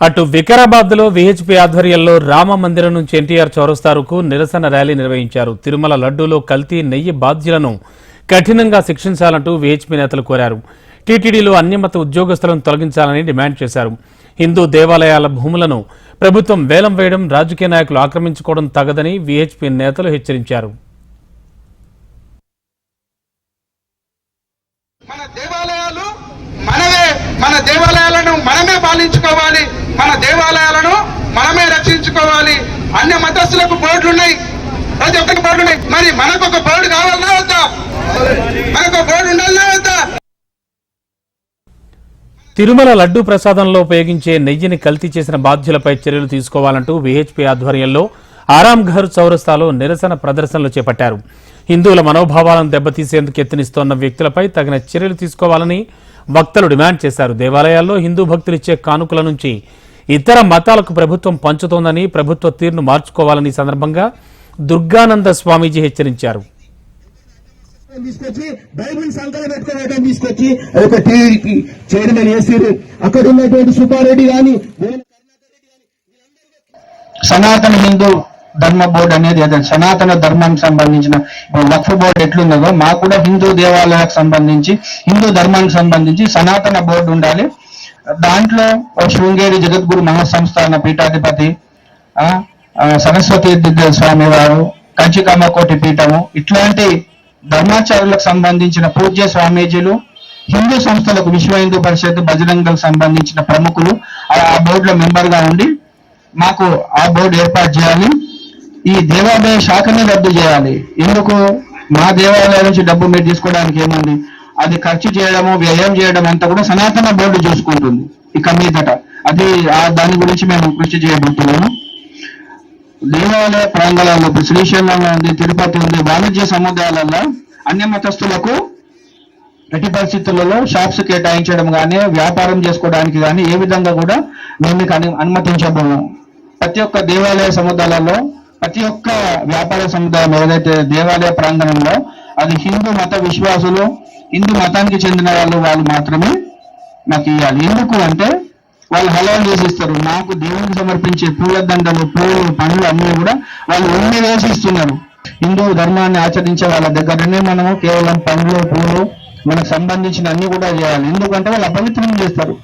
అటు వికారాబాద్లో విహెచ్పి ఆధ్వర్యంలో రామ మందిరం నుంచి ఎన్టీఆర్ చౌరస్తారుకు నిరసన ర్యాలీ నిర్వహించారు. తిరుమల లడ్డూలో కల్తీ నెయ్యి బాధ్యులను కఠినంగా శిక్షించాలంటూ విహెచ్పి నేతలు కోరారు. టీటీడీలో అన్యమత ఉద్యోగస్తులను తొలగించాలని డిమాండ్ చేశారు. హిందూ దేవాలయాల భూములను ప్రభుత్వం వేలం వేయడం రాజకీయ నాయకులు ఆక్రమించుకోవడం తగదని విహెచ్పి నేతలు హెచ్చరించారు. మన దేవాలయాలు మనమే మన దేవాలయాలను మనమే పాలించుకోవాలి. మన దేవాలయాలను మనమే రక్షించుకోవాలి. అన్ని మతస్థులకు బోర్డులు ఉన్నాయి ప్రతి ఒక్కరికి బోర్డు ఉన్నాయి మరి మనకు ఒక బోర్డు కావాలన్నా వద్దా? మనకు బోర్డు ఉండాలన్నా వద్దా? తిరుమల లడ్డూ ప్రసాదంలో ఉపయోగించే నెయ్యిని కల్తీ చేసిన బాధ్యులపై చర్యలు తీసుకోవాలంటూ విహెచ్పి ఆధ్వర్యంలో ఆరాంఘర్ చౌరస్తాలో నిరసన ప్రదర్శనలు చేపట్టారు. హిందువుల మనోభావాలను దెబ్బతీసేందుకు యత్నిస్తోన్న వ్యక్తులపై తగిన చర్యలు తీసుకోవాలని వక్తలు డిమాండ్ చేశారు. దేవాలయాల్లో హిందూ భక్తులు ఇచ్చే కానుకల నుంచి ఇతర మతాలకు ప్రభుత్వం పంచుతోందని ప్రభుత్వ తీరును మార్చుకోవాలని సందర్భంగా దుర్గానంద స్వామీజీ హెచ్చరించారు. తీసుకొచ్చి? బైబిల్ సంకలం పెట్టుకోవడం తీసుకొచ్చి? ఒక టీవీకి చైర్మన్ చేసిర్రు. అక్కడ ఉన్నటువంటి సుబ్బారెడ్డి గాని సనాతన హిందూ ధర్మ బోర్డు అనేది అదే సనాతన ధర్మానికి సంబంధించిన వక్ఫ్ బోర్డు ఎట్లున్నదో మాకు కూడా హిందూ దేవాలయాలకు సంబంధించి హిందూ ధర్మానికి సంబంధించి సనాతన బోర్డు ఉండాలి. దాంట్లో శృంగేరి జగద్గురు మహాసంస్థాన పీఠాధిపతి ఆ, సరస్వతి స్వామి వారు కంచికామకోటి పీఠము ఇట్లాంటి ధర్మాచార్యులకు సంబంధించిన పూజ్య స్వామీజీలు హిందూ సంస్థలకు విశ్వ హిందూ పరిషత్ బజరంగలకు సంబంధించిన ప్రముఖులు ఆ బోర్డులో మెంబర్గా ఉండి మాకు ఆ బోర్డు ఏర్పాటు చేయాలి. ఈ దేవాలయ శాఖని రద్దు చేయాలి. ఎందుకు? మా దేవాలయం నుంచి డబ్బు మీరు తీసుకోవడానికి ఏముంది? అది ఖర్చు చేయడము వ్యయం చేయడం అంతా కూడా సనాతన బోర్డు చూసుకుంటుంది ఇక మీదట అది దాని గురించి మేము కృషి చేయబోతున్నాము. దేవాలయ ప్రాంగణాల్లో ఇప్పుడు శ్రీశైలం ఉంది తిరుపతి ఉంది వాణిజ్య సముదాయాలలో అన్య మతస్థులకు ఎట్టి పరిస్థితులలో షాప్స్ కేటాయించడం కానీ వ్యాపారం చేసుకోవడానికి కానీ ఏ విధంగా కూడా మేము మీకు అను అనుమతించబోము. ప్రతి ఒక్క దేవాలయ సముదాయాలలో ప్రతి ఒక్క వ్యాపార సముదాయం ఏదైతే దేవాలయ ప్రాంగణంలో అది హిందూ మత విశ్వాసులు హిందూ మతానికి చెందిన వాళ్ళు వాళ్ళు మాత్రమే నాకు ఇవ్వాలి ఎందుకు అంటే వాళ్ళు హలాలు చేసిస్తారు. నాకు దేవునికి సమర్పించే పూల దండలు పూలు పండ్లు అన్నీ కూడా వాళ్ళు ఉన్ని వేసి ఇస్తున్నారు హిందూ ధర్మాన్ని ఆచరించే వాళ్ళ దగ్గరనే మనము కేవలం పండ్లు పూలు మనకు సంబంధించిన అన్ని కూడా చేయాలి. ఎందుకంటే వాళ్ళు అపవిత్రం చేస్తారు.